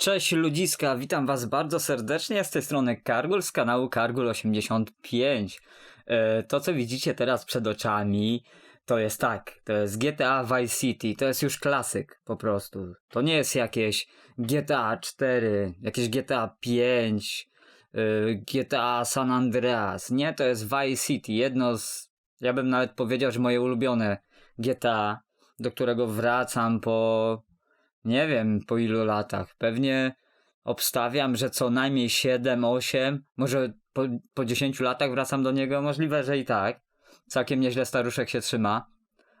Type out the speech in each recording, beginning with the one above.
Cześć ludziska, witam was bardzo serdecznie, z tej strony Kargul z kanału Kargul85. E, to co widzicie teraz przed oczami to jest tak, to jest GTA Vice City, to jest już klasyk po prostu. To nie jest jakieś GTA 4, jakieś GTA 5, y, GTA San Andreas. Nie, to jest Vice City, jedno z, ja bym nawet powiedział, że moje ulubione GTA, do którego wracam po nie wiem po ilu latach. Pewnie obstawiam, że co najmniej 7, 8, może po, po 10 latach wracam do niego. Możliwe, że i tak. Całkiem nieźle staruszek się trzyma.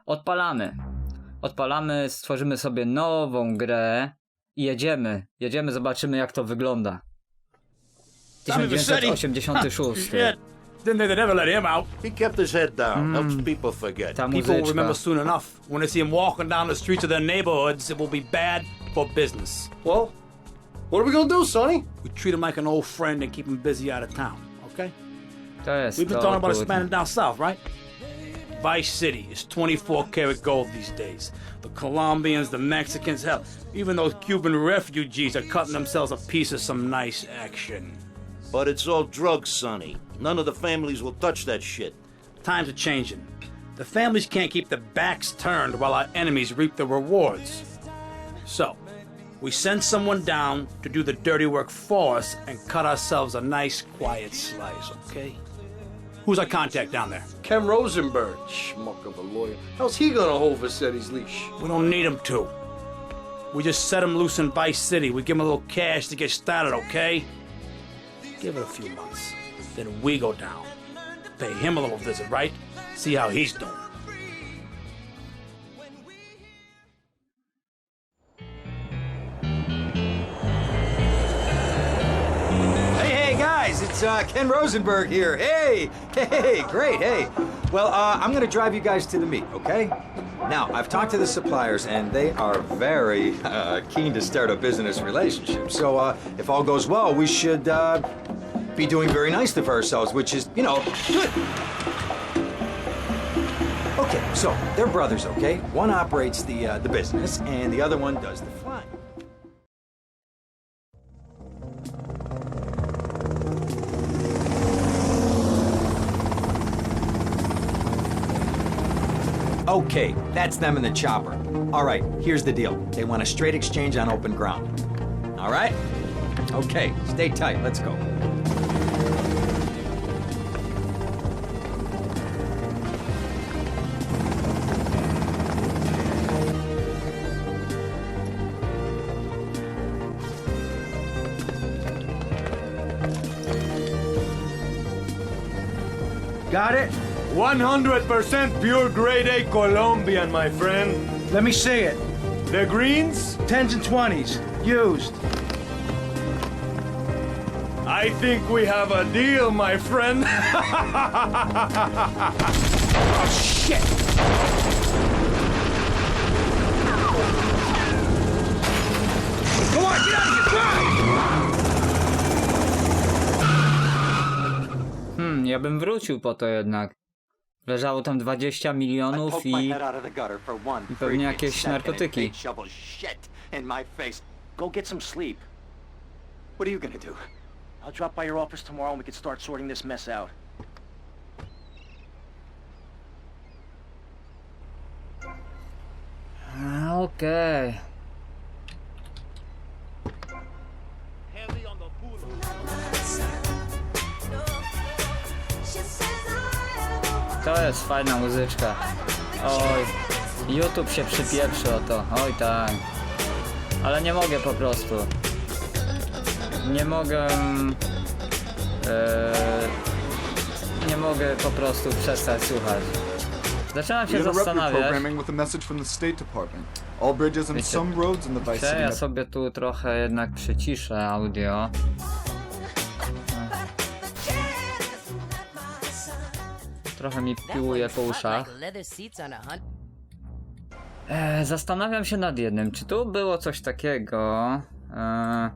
Odpalamy. Odpalamy, stworzymy sobie nową grę i jedziemy. Jedziemy, zobaczymy jak to wygląda. Tommy Vercetti. 1986. Shit. Didn't they never let him out? He kept his head down. Hmm. Helps people forget. Ta People will remember soon enough. When they see him walking down the streets of their neighborhoods, it will be bad for business. Well, what are we gonna do, Sonny? We treat him like an old friend and keep him busy out of town, okay? To jest We've been to, talking about kurde. expanding down south, right? Vice City is 24 karat gold these days. The Colombians, the Mexicans, hell, even those Cuban refugees are cutting themselves a piece of some nice action. But it's all drugs, Sonny. None of the families will touch that shit. Times are changing. The families can't keep their backs turned while our enemies reap the rewards. So, we send someone down to do the dirty work for us and cut ourselves a nice, quiet slice, okay? Who's our contact down there? Ken Rosenberg, schmuck of a lawyer. How's he gonna hold Vassetti's leash? We don't need him to. We just set him loose in Vice City. We give him a little cash to get started, okay? Give it a few months. Then we go down. Pay him a little visit, right? See how he's doing. Hey, hey, guys, it's uh, Ken Rosenberg here. Hey, hey, great, hey. Well, uh, I'm gonna drive you guys to the meet, okay? Now, I've talked to the suppliers, and they are very uh, keen to start a business relationship. So, uh, if all goes well, we should uh, be doing very nicely for ourselves, which is, you know, good. Okay, so they're brothers, okay? One operates the uh, the business, and the other one does the flying. Okay, that's them in the chopper. All right, here's the deal. They want a straight exchange on open ground. All right? Okay, stay tight. Let's go. Got it? 100% pure grade A Colombian, my friend. Let me see it. The greens? 10s and 20s. Used. I think we have a deal, my friend. Oh, Come ja bym wrócił po to jednak. Leżało tam 20 milionów i... i pewnie jakieś narkotyki. they shovel shit in my face. Go get some sleep. What are you gonna do? I'll drop by your office tomorrow and we can start sorting this mess out. Okej. To jest fajna muzyczka. Oj, YouTube się przypieprzy o to. Oj tak. Ale nie mogę po prostu. Nie mogę... e, nie mogę po prostu przestać słuchać. Zaczynam się zastanawiać. Wiecie, ja sobie tu trochę jednak przyciszę audio. Trochę mi piłuje po uszach. E, zastanawiam się nad jednym. Czy tu było coś takiego, e,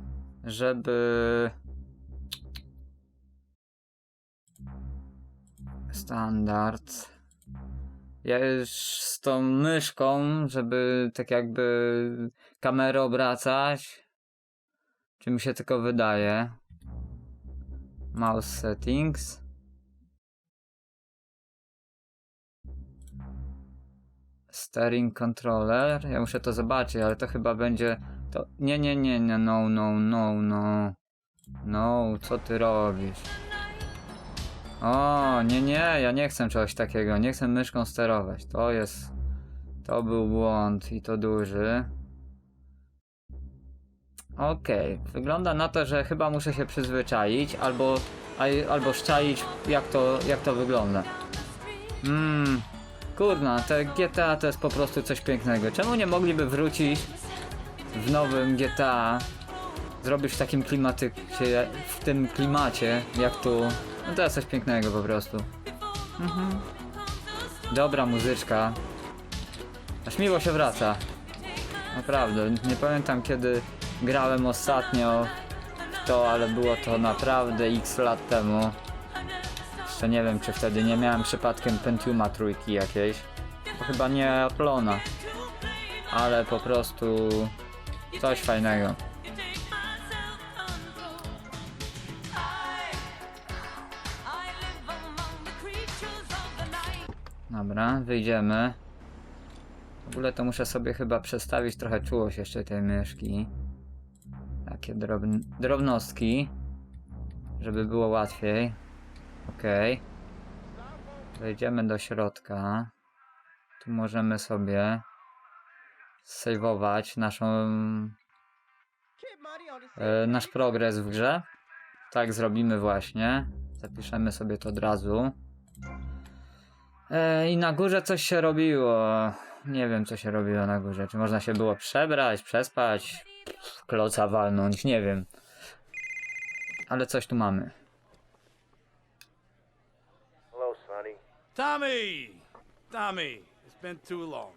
żeby... Standard. Ja już z tą myszką, żeby tak jakby kamerę obracać. Czy mi się tylko wydaje? Mouse settings. Steering controller. Ja muszę to zobaczyć, ale to chyba będzie. To. Nie, nie, nie, nie, no, no, no, no. No, co ty robisz? O, nie, nie, ja nie chcę czegoś takiego. Nie chcę myszką sterować. To jest. To był błąd i to duży. Okej, wygląda na to, że chyba muszę się przyzwyczaić, albo, albo szczaić, jak to, jak to wygląda. Mmm, kurna, te GTA to jest po prostu coś pięknego. Czemu nie mogliby wrócić w nowym GTA, zrobić w takim klimacie, w tym klimacie, jak tu. No to jest coś pięknego po prostu. Mhm. Dobra muzyczka. Aż miło się wraca. Naprawdę, nie pamiętam kiedy grałem ostatnio w to, ale było to naprawdę x lat temu. Jeszcze nie wiem, czy wtedy nie miałem przypadkiem Pentiuma trójki jakiejś. To chyba nie Atlona. Ale po prostu coś fajnego. Dobra, wyjdziemy. W ogóle to muszę sobie chyba przestawić trochę czułość jeszcze tej myszki. Takie drobn drobnostki, żeby było łatwiej. Okej. Wejdziemy do środka. Tu możemy sobie sejwować naszą e, nasz progres w grze. Tak zrobimy właśnie. Zapiszemy sobie to od razu. E, I na górze coś się robiło. Nie wiem, co się robiło na górze. Czy można się było przebrać, przespać, kloca walnąć, nie wiem. Ale coś tu mamy. Tommy! Tommy, it's been too long.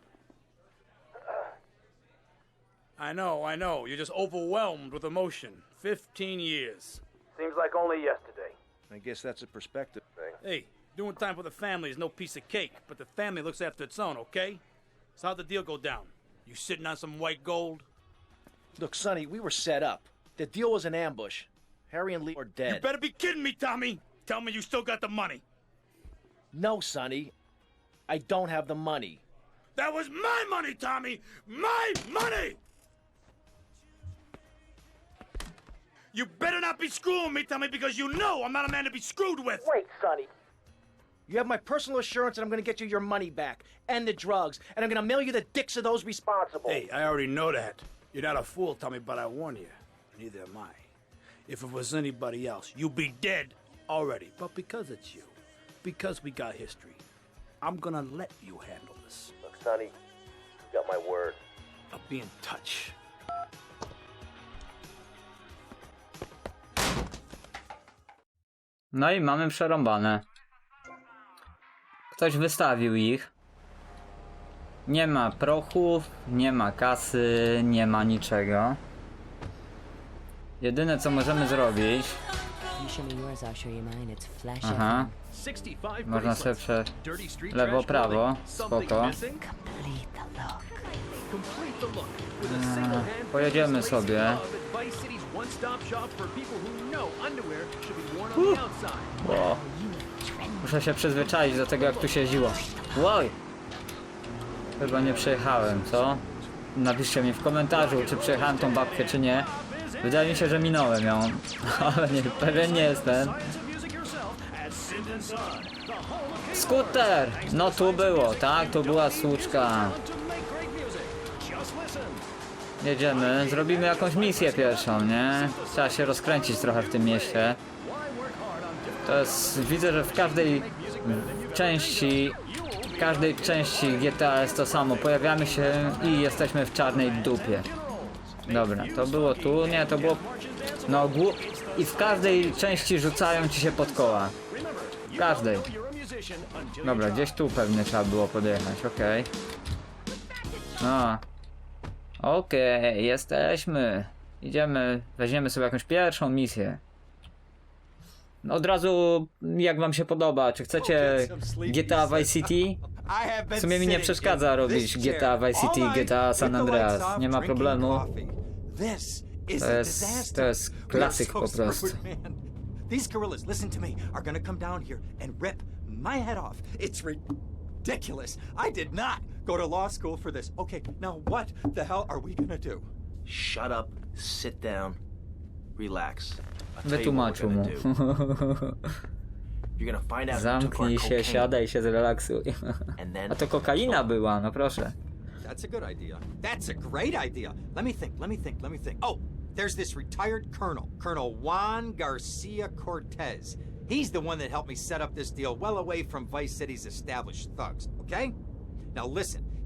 I know, I know. You're just overwhelmed with emotion. 15 years. Seems like only yesterday. I guess that's a perspective thing. Hey, doing time for the family is no piece of cake, but the family looks after its own, okay? So how'd the deal go down? You sitting on some white gold? Look, Sonny, we were set up. The deal was an ambush. Harry and Lee are dead. You better be kidding me, Tommy! Tell me you still got the money. No, Sonny. I don't have the money. That was my money, Tommy! My money! You better not be screwing me, Tommy, because you know I'm not a man to be screwed with! Wait, Sonny. You have my personal assurance that I'm going to get you your money back and the drugs, and I'm going to mail you the dicks of those responsible. Hey, I already know that. You're not a fool, Tommy, but I warn you. Neither am I. If it was anybody else, you'd be dead already. But because it's you, because we got history, I'm gonna let you handle this. Look, Sonny, you got my word. I'll be in touch. No i mamy przerąbane. Ktoś wystawił ich. Nie ma prochów, nie ma kasy, nie ma niczego. Jedyne co możemy zrobić, Aha, można sobie prze... lewo, prawo, spoko. Pojedziemy sobie. Ło. Muszę się przyzwyczaić do tego jak tu się. Łoj! Chyba nie przejechałem, co? Napiszcie mi w komentarzu, czy przejechałem tą babkę, czy nie. Wydaje mi się, że minąłem ją, ale nie, pewien nie jestem. Skuter! No tu było, tak? Tu była słuczka. Jedziemy, zrobimy jakąś misję pierwszą, nie? Trzeba się rozkręcić trochę w tym mieście. To jest, widzę, że w każdej części, w każdej części GTA jest to samo. Pojawiamy się i jesteśmy w czarnej dupie. Dobra, to było tu, nie, to było, no głu- i w każdej części rzucają ci się pod koła. W każdej. Dobra, gdzieś tu pewnie trzeba było podjechać, okej. No. Okej, jesteśmy. Idziemy, weźmiemy sobie jakąś pierwszą misję. No Od razu, jak wam się podoba, czy chcecie GTA Vice City? W sumie mi nie przeszkadza robić GTA Vice City, GTA San Andreas, nie ma problemu. This is To a jest, disaster. to jest We are klasyk po prostu. These gorillas, listen to me, are gonna come down here and rip my head off. It's ridiculous. I did not go to law school for this. Okay, now what the hell are we gonna do? Shut up, sit down, relax. I'll tell you what Wytłumaczył we're mu. Zamknij się, cocaine. siadaj się, zrelaksuj. And then a to kokaina była, no proszę. That's a good idea. That's a great idea. Let me think, let me think, let me think. Oh, there's this retired colonel, Colonel Juan Garcia Cortez. He's the one that helped me set up this deal well away from Vice City's established thugs, okay? Now listen,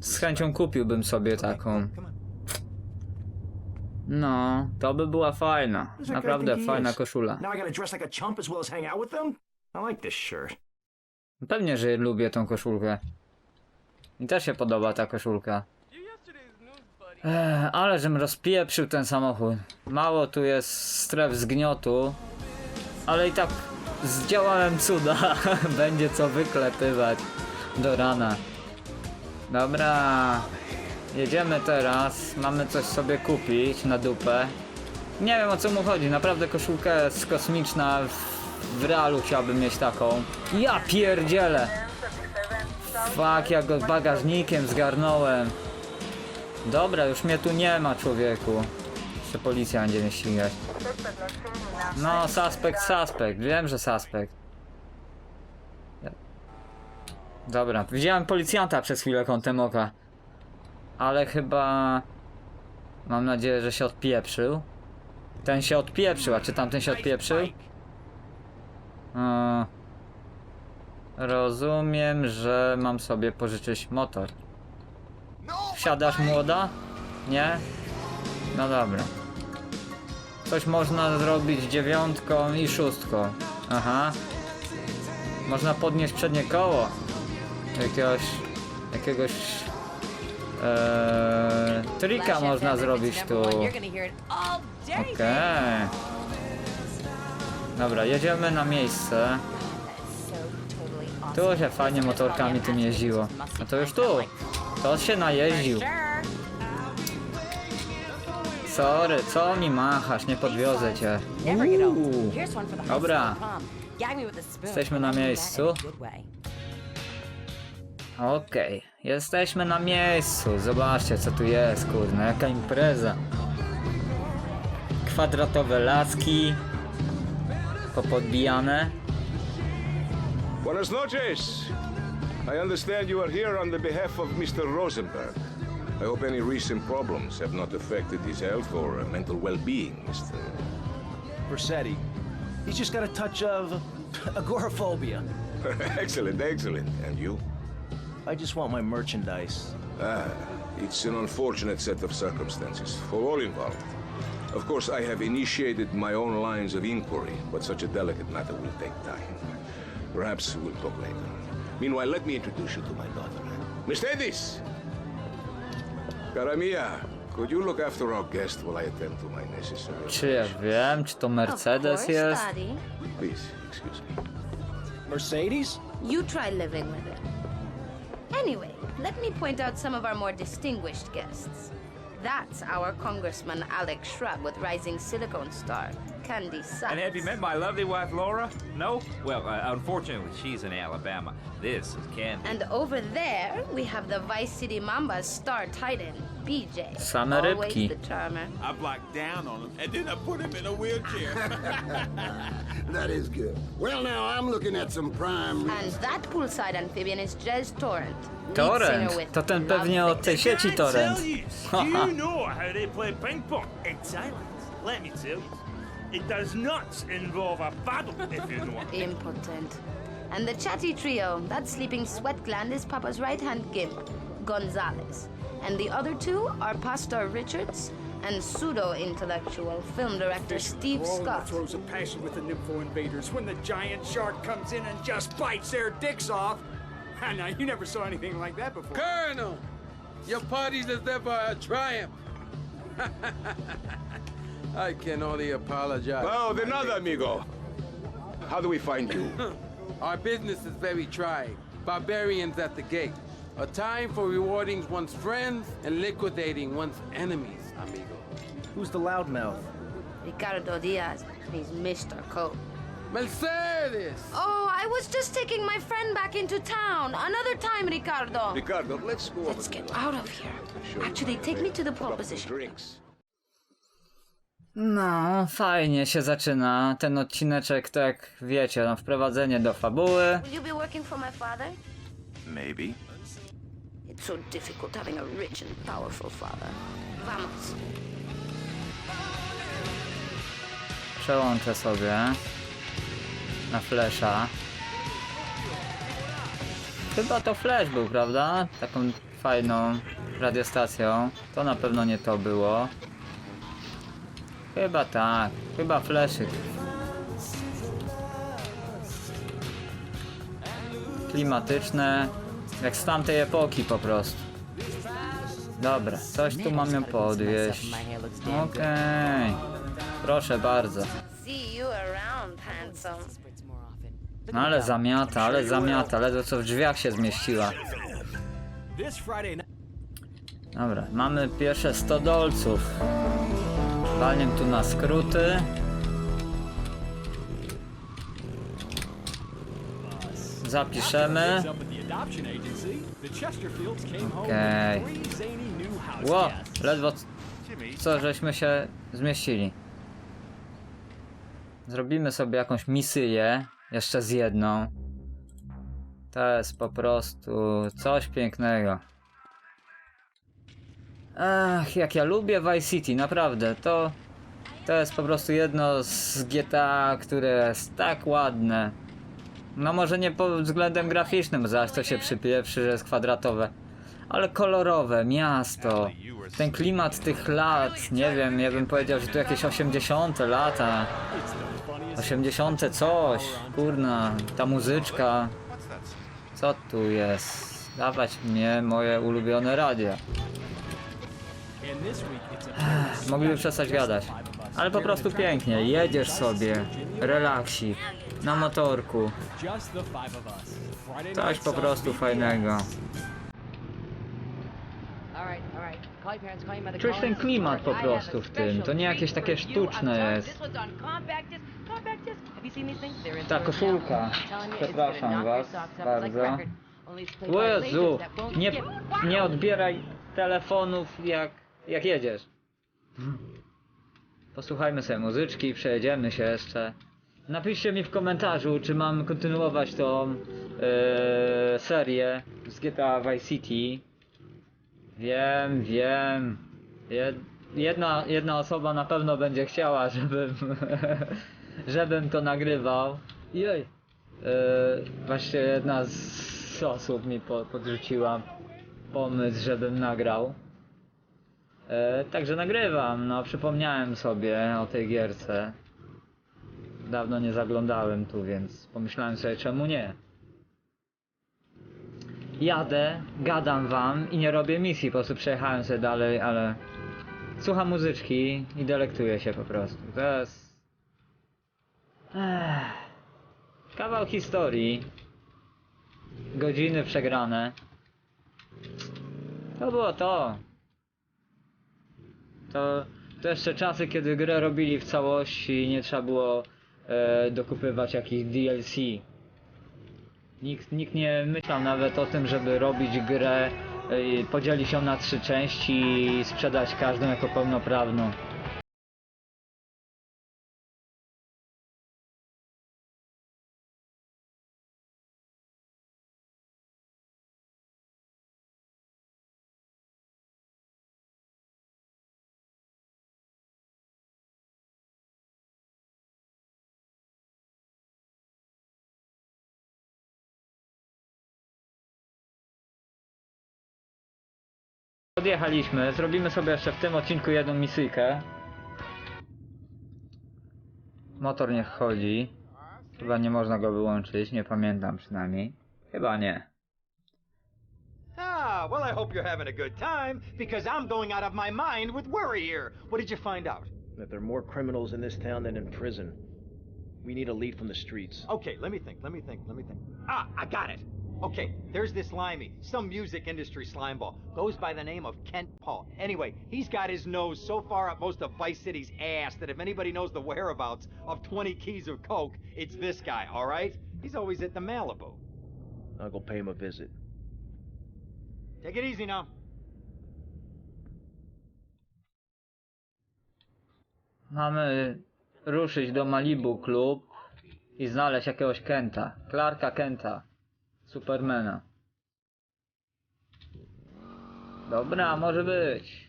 Z chęcią kupiłbym sobie taką. come on. No, to by była fajna. Naprawdę fajna koszula. Now I gotta dress like a chump as well as hang out with them? I like this shirt. Pewnie, że lubię tą koszulkę. Mi też się podoba ta koszulka. Ech, ale żem rozpieprzył ten samochód. Mało tu jest stref zgniotu, ale i tak zdziałałem cuda. Będzie co wyklepywać do rana. Dobra, jedziemy teraz. Mamy coś sobie kupić na dupę. Nie wiem o co mu chodzi, naprawdę koszulka jest kosmiczna. W, w realu chciałbym mieć taką. Ja pierdzielę! Fuck, ja go bagażnikiem zgarnąłem. Dobra, już mnie tu nie ma, człowieku. Jeszcze policja będzie mnie ścigać. No, suspekt, suspekt. Wiem, że suspekt. Dobra, widziałem policjanta przez chwilę kątem oka. Ale chyba... Mam nadzieję, że się odpieprzył. Ten się odpieprzył, a czy tamten się odpieprzył? Eee, rozumiem, że mam sobie pożyczyć motor. Wsiadasz młoda? Nie? No dobra. Coś można zrobić dziewiątką i szóstką. Aha. Można podnieść przednie koło. Jakiegoś... Jakiegoś... Eee, trika można zrobić tu. Okej. Dobra, jedziemy na miejsce. Tu się fajnie motorkami tym jeździło. A to już tu. To się najeździł. Sorry, co mi machasz? Nie podwiozę cię. Uuu. Dobra. high school prom. Okej, jesteśmy na miejscu. Zobaczcie, co tu jest, kurde, jaka impreza. Kwadratowe laski. Popodbijane. Buenas noches. I understand you are here on the behalf of Mr. Rosenberg. I hope any recent problems have not affected his health or uh, mental well-being, Mr. Versetti. He's just got a touch of agoraphobia. excellent, excellent. And you? I just want my merchandise. Ah, it's an unfortunate set of circumstances for all involved. Of course, I have initiated my own lines of inquiry, but such a delicate matter will take time. Perhaps we'll talk later. Meanwhile, let me introduce you to my daughter. Miss Edis! Cara mia, could you look after our guest while I attend to my necessary... Czy ja wiem, czy to Mercedes jest? Daddy. Please, excuse me. Mercedes? You try living with it. Anyway, let me point out some of our more distinguished guests. That's our Congressman Alex Shrub with rising silicone star, Candy Sachs. And have you met my lovely wife, Laura? No? Well, uh, unfortunately, she's in Alabama. This is Candy. And over there, we have the Vice City Mamba's star titan, BJ. Same Always rybki. the charmer. I blocked down on him, and then I put him in a wheelchair. That is good. Well, now I'm looking at some prime. And that poolside amphibian is Jez Torrent. Torrent. singer with To ten Love pewnie od tej sieci Torrent. Do you know how they play ping pong? In silence. Let me tell you. It does not involve a paddle, if you know what I mean. Impotent. And the chatty trio, that sleeping sweat gland is Papa's right hand gimp, Gonzalez. And the other two are Pastor Richards and pseudo-intellectual film director Steve Scott. throws a passion with the Nympho invaders when the giant shark comes in and just bites their dicks off. Ah, now, you never saw anything like that before. Colonel, your party deserve a triumph. I can only apologize. Well, de nada, amigo. How do we find you? Our business is very trying. Barbarians at the gate. A time for rewarding one's friends and liquidating one's enemies, amigo. Who's the loudmouth? Ricardo Diaz. He's Mr. Cope. Mercedes! Oh, I was just taking my friend back into town. Another time, Ricardo. Ricardo, let's go Let's get out of here. Actually, take me to the pole position. drinks. No, fajnie się zaczyna ten odcineczek, tak jak wiecie, no, wprowadzenie do fabuły. Will you be working for my father? Maybe. So difficult having a rich and powerful father. Vamos. Przełączę sobie na Flasha. Chyba to Flash był, prawda? Taką fajną radiostacją. To na pewno nie to było. Chyba tak. Chyba Flashy. Klimatyczne. Jak z tamtej epoki po prostu. Dobra, coś tu mamy podwieźć. Okej. Proszę bardzo. See you around, handsome. No ale zamiata, ale zamiata, ledwo co w drzwiach się zmieściła. Dobra, mamy pierwsze 100 dolców. Walniem tu na skróty. Home Okej. house Ło, ledwo co żeśmy się zmieścili. Zrobimy sobie jakąś misyję, jeszcze z jedną. To jest po prostu coś pięknego. Ach, jak ja lubię Vice City, naprawdę, to to jest po prostu jedno z GTA, które jest tak ładne. No może nie pod względem graficznym, zaś to się przypieprzy, że jest kwadratowe. Ale kolorowe, miasto, ten klimat tych lat, nie wiem, ja bym powiedział, że tu jakieś 80 lata. 80 coś, kurna, ta muzyczka. Co tu jest? Dawać mnie moje ulubione radio. Mogliby przestać gadać. Ale po prostu pięknie, jedziesz sobie, relaksik, na motorku. Coś po prostu fajnego. Czuć ten klimat po prostu w tym, to nie jakieś takie sztuczne jest. Ta koszulka. Przepraszam was bardzo. Jezu, nie, nie odbieraj telefonów jak, jak jedziesz. Posłuchajmy sobie muzyczki przejedziemy się jeszcze. Napiszcie mi w komentarzu, czy mam kontynuować tą e, serię z GTA Vice City. Wiem, wiem. Jed, jedna, jedna osoba na pewno będzie chciała, żebym, żebym to nagrywał. Jej. E, właśnie jedna z osób mi po, podrzuciła pomysł, żebym nagrał. E, także nagrywam, no przypomniałem sobie o tej gierce. Dawno nie zaglądałem tu, więc pomyślałem sobie czemu nie. Jadę, gadam wam i nie robię misji, po prostu przejechałem sobie dalej, ale słucham muzyczki i delektuję się po prostu. To jest... Ech. Kawał historii. Godziny przegrane. To było to. To, to jeszcze czasy, kiedy grę robili w całości i nie trzeba było e, dokupywać jakichś DLC. Nikt, nikt nie myślał nawet o tym, żeby robić grę, e, podzielić ją na trzy części i sprzedać każdą jako pełnoprawną. Podjechaliśmy. Zrobimy sobie jeszcze w tym odcinku jedną misyjkę. Motor niech chodzi. Chyba nie można go wyłączyć, nie pamiętam przynajmniej. Chyba nie. Ah, well, I hope you're having a good time, because I'm going out of my mind with worry here. What did you find out? That there are more criminals in this town than in prison. We need a lead from the streets. Okay, let me think, let me think, let me think. Ah, I got it. Okay, there's this limey, some music industry slimeball. Goes by the name of Kent Paul. Anyway, he's got his nose so far up most of Vice City's ass that if anybody knows the whereabouts of 20 keys of coke, it's this guy, all right? He's always at the Malibu. I'll go pay him a visit. Take it easy now. Mamy ruszyć do Malibu Club i znaleźć jakiegoś Kenta. Clarka Kenta. Supermana. Dobra, może być.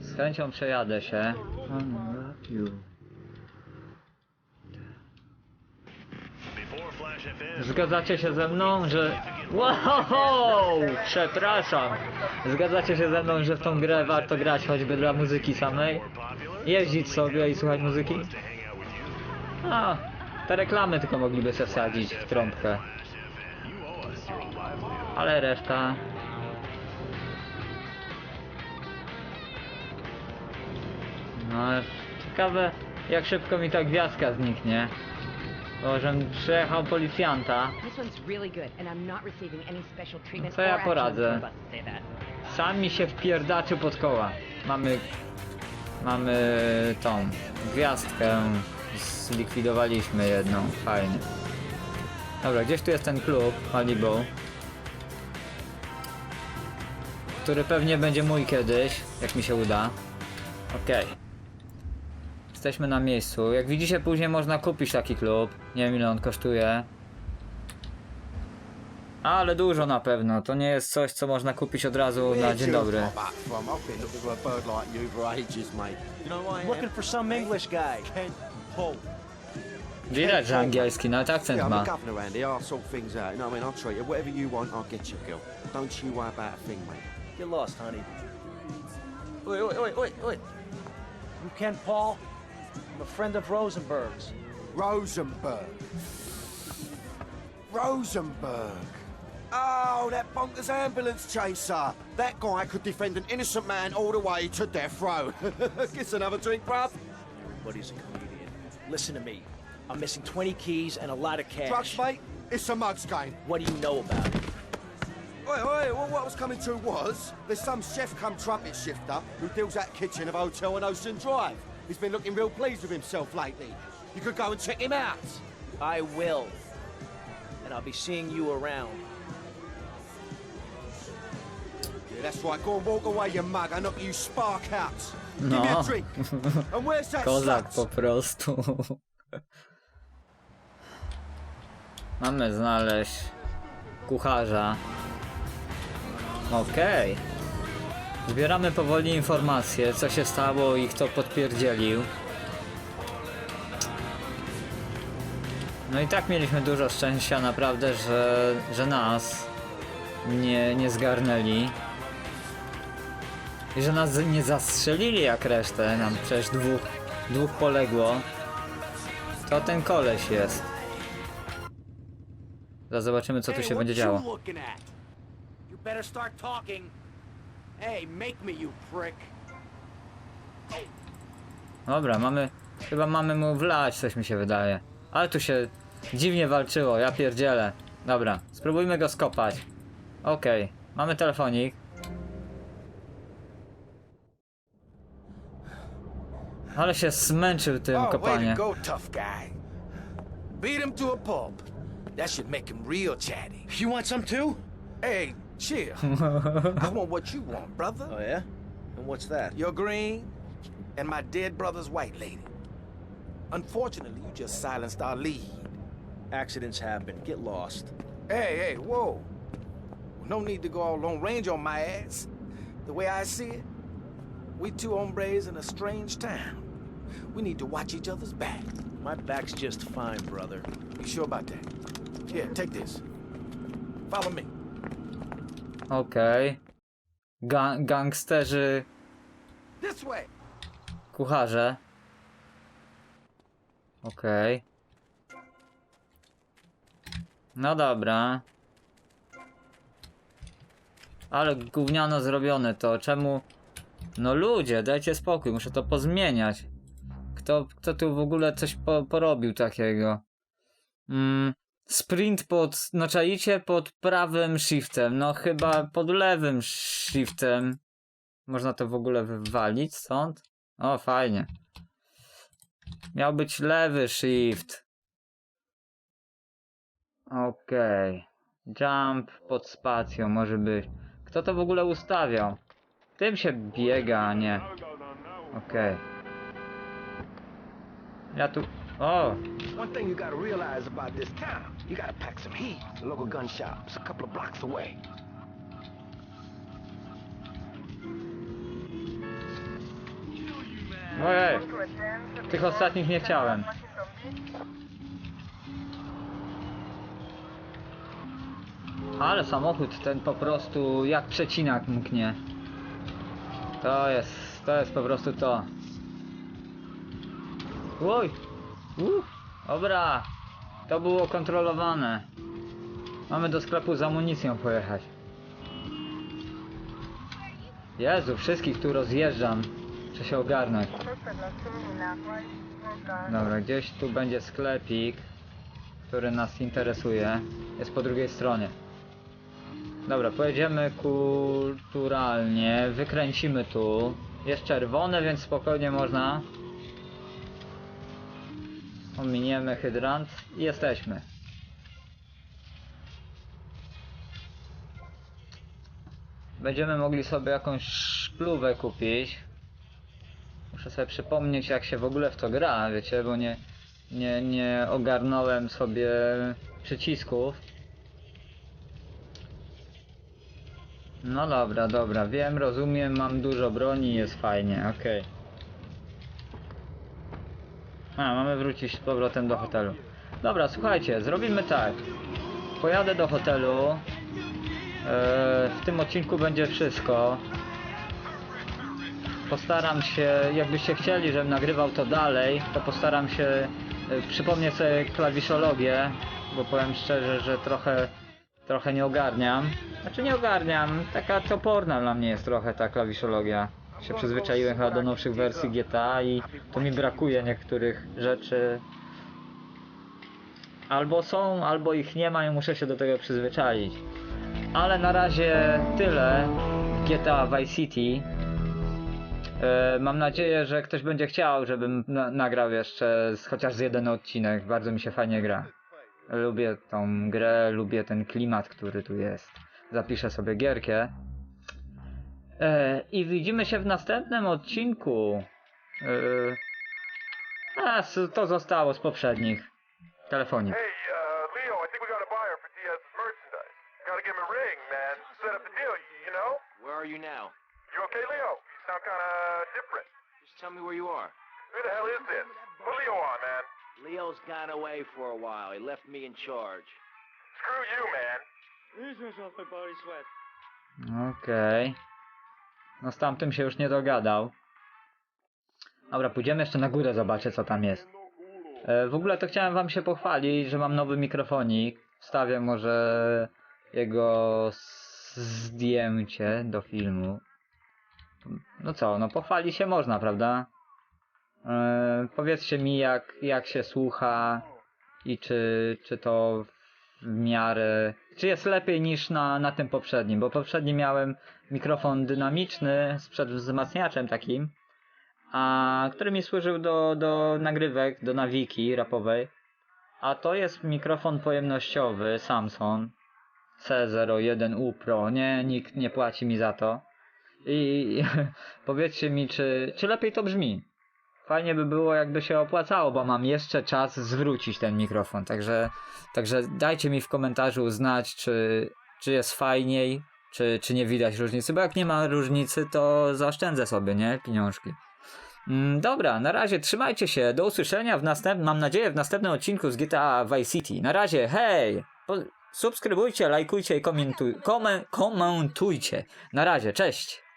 Z chęcią przejadę się. Zgadzacie się ze mną, że... Wow! Przepraszam. Zgadzacie się ze mną, że w tą grę warto grać choćby dla muzyki samej? Jeździć sobie i słuchać muzyki? A, te reklamy tylko mogliby się wsadzić w trąbkę. Ale reszta... No, ciekawe jak szybko mi ta gwiazdka zniknie. Bo żem przejechał policjanta. Co ja poradzę? Sam mi się wpierdaczy pod koła. Mamy... Mamy tą gwiazdkę. Zlikwidowaliśmy jedną. Fajnie. Dobra, gdzieś tu jest ten klub Malibu. Który pewnie będzie mój kiedyś, jak mi się uda. Okej. Jesteśmy na miejscu. Jak widzicie, później można kupić taki klub. Nie wiem ile on kosztuje. Ale dużo na pewno. To nie jest coś, co można kupić od razu na dzień dobry. Looking for some English guy. Kent Paul. Widać, że angielski, nawet akcent Yeah, I'm ma. the governor around here. I'll sort things out. You know what I mean? I'll treat you. Whatever you want, I'll get you, girl. Don't you worry about a thing, mate. Get lost, honey. Wait, wait, wait, wait, wait. You Kent Paul? I'm a friend of Rosenberg's. Rosenberg. Rosenberg. Oh, that bonkers ambulance chaser. That guy could defend an innocent man all the way to death row. Get another drink, bruv. Everybody's a comedian. Listen to me. I'm missing 20 keys and a lot of cash. Drugs, mate? It's a mug's game. What do you know about it? Wait, wait, well, what I was coming to was there's some chef come trumpet shifter who deals at kitchen of hotel on Ocean Drive. He's been looking real pleased with himself lately. You could go and check him out. I will. And I'll be seeing you around. Yeah, that's right. Go and walk away, you mug. I knock you spark out. No. Kozak po prostu. Mamy znaleźć kucharza. Okej. Zbieramy powoli informacje, co się stało i kto podpierdzielił. No i tak mieliśmy dużo szczęścia naprawdę, że, że nas nie, nie zgarnęli. I że nas nie zastrzelili jak resztę, nam przecież dwóch, dwóch poległo. To ten koleś jest. Zaraz zobaczymy co tu się będzie działo. Dobra, mamy... Chyba mamy mu wlać, coś mi się wydaje. Ale tu się dziwnie walczyło, ja pierdzielę. Dobra, spróbujmy go skopać. Okej, mamy telefonik. Ale się zmęczył tym Oh, way kopanie. to go, tough guy. Beat him to a pulp. That should make him real chatty. You want some too? Hey, chill. I want what you want, brother. Oh, yeah? And what's that? Your green and my dead brother's white lady. Unfortunately, you just silenced our lead. Accidents happen. Get lost. Hey, hey, whoa. No need to go all Lone Ranger on my ass. The way I see it, we two hombres in a strange town. We need to watch each other's back. My back's just fine, brother. You sure about that? Here, take this. Follow me. Okej. ga gangsterzy This way. kucharze. Okej. No dobra. Ale gówniano zrobione to. Czemu? No ludzie, dajcie spokój, muszę to pozmieniać. Kto, kto tu w ogóle coś po, porobił takiego? Mm, sprint pod, no czaicie, pod prawym shiftem. No chyba pod lewym shiftem. Można to w ogóle wywalić stąd? O, fajnie. Miał być lewy shift. Okej. Jump pod spacją może być. Kto to w ogóle ustawiał? Tym się biega, a nie. Okej. Ja tu... O! One thing you gotta realize about this town, you gotta pack some heat. The local gun shop's a couple of blocks away. Ojej! Tych ostatnich nie chciałem. Ale samochód ten po prostu jak przecinak mknie. To jest, to jest po prostu to. Oj! Uff, dobra. To było kontrolowane. Mamy do sklepu z amunicją pojechać. Jezu, wszystkich tu rozjeżdżam. Muszę się ogarnąć. Dobra, gdzieś tu będzie sklepik, który nas interesuje. Jest po drugiej stronie. Dobra, pojedziemy kulturalnie, wykręcimy tu. Jest czerwone, więc spokojnie można. Ominiemy hydrant i jesteśmy. Będziemy mogli sobie jakąś szpluwę kupić. Muszę sobie przypomnieć jak się w ogóle w to gra, wiecie, bo nie, nie, nie ogarnąłem sobie przycisków. No dobra, dobra, wiem, rozumiem, mam dużo broni, jest fajnie, okej. A, mamy wrócić z powrotem do hotelu. Dobra, słuchajcie, zrobimy tak. Pojadę do hotelu. Eee, w tym odcinku będzie wszystko. Postaram się, jakbyście chcieli, żebym nagrywał to dalej, to postaram się e, przypomnieć sobie klawiszologię, bo powiem szczerze, że trochę, trochę nie ogarniam. Znaczy nie ogarniam, taka toporna dla mnie jest trochę ta klawiszologia. Się przyzwyczaiłem chyba do nowszych wersji GTA i to mi brakuje niektórych rzeczy. Albo są, albo ich nie ma i muszę się do tego przyzwyczaić. Ale na razie tyle GTA Vice City. E, mam nadzieję, że ktoś będzie chciał, żebym na nagrał jeszcze z, chociaż z jeden odcinek. Bardzo mi się fajnie gra. Lubię tą grę, lubię ten klimat, który tu jest. Zapiszę sobie gierkę. E, I widzimy się w następnym odcinku. E, a, to zostało z poprzednich. Telefonik. Hey, uh, Leo, I think we got a buyer for Diaz's merchandise. Gotta give him a ring, man. Set up the deal, y- you know? Where are you now? You okay, Leo? You sound kinda different. Just tell me where you are. Who the hell is this? Put Leo on, man. Leo's gone away for a while. He left me in charge. Screw you, man. Okej. No z tamtym się już nie dogadał. Dobra, pójdziemy jeszcze na górę, zobaczę co tam jest. E, w ogóle to chciałem wam się pochwalić, że mam nowy mikrofonik. Wstawię może jego zdjęcie do filmu. No co, no pochwalić się można, prawda? E, powiedzcie mi jak, jak się słucha i czy, czy to w miarę... Czy jest lepiej niż na, na tym poprzednim, bo poprzedni miałem mikrofon dynamiczny z przedwzmacniaczem takim, a który mi służył do, do nagrywek, do nawiki rapowej. A to jest mikrofon pojemnościowy Samsung C01U Pro. Nie, nikt nie płaci mi za to. I powiedzcie mi, czy, czy lepiej to brzmi? Fajnie by było, jakby się opłacało, bo mam jeszcze czas zwrócić ten mikrofon. Także, także dajcie mi w komentarzu znać, czy, czy jest fajniej, czy, czy nie widać różnicy. Bo jak nie ma różnicy, to zaoszczędzę sobie, nie? Pieniążki. Mm, dobra, na razie trzymajcie się. Do usłyszenia w następnym, mam nadzieję, w następnym odcinku z GTA Vice City. Na razie, hej! Subskrybujcie, lajkujcie i komentuj, komen, komentujcie. Na razie, cześć!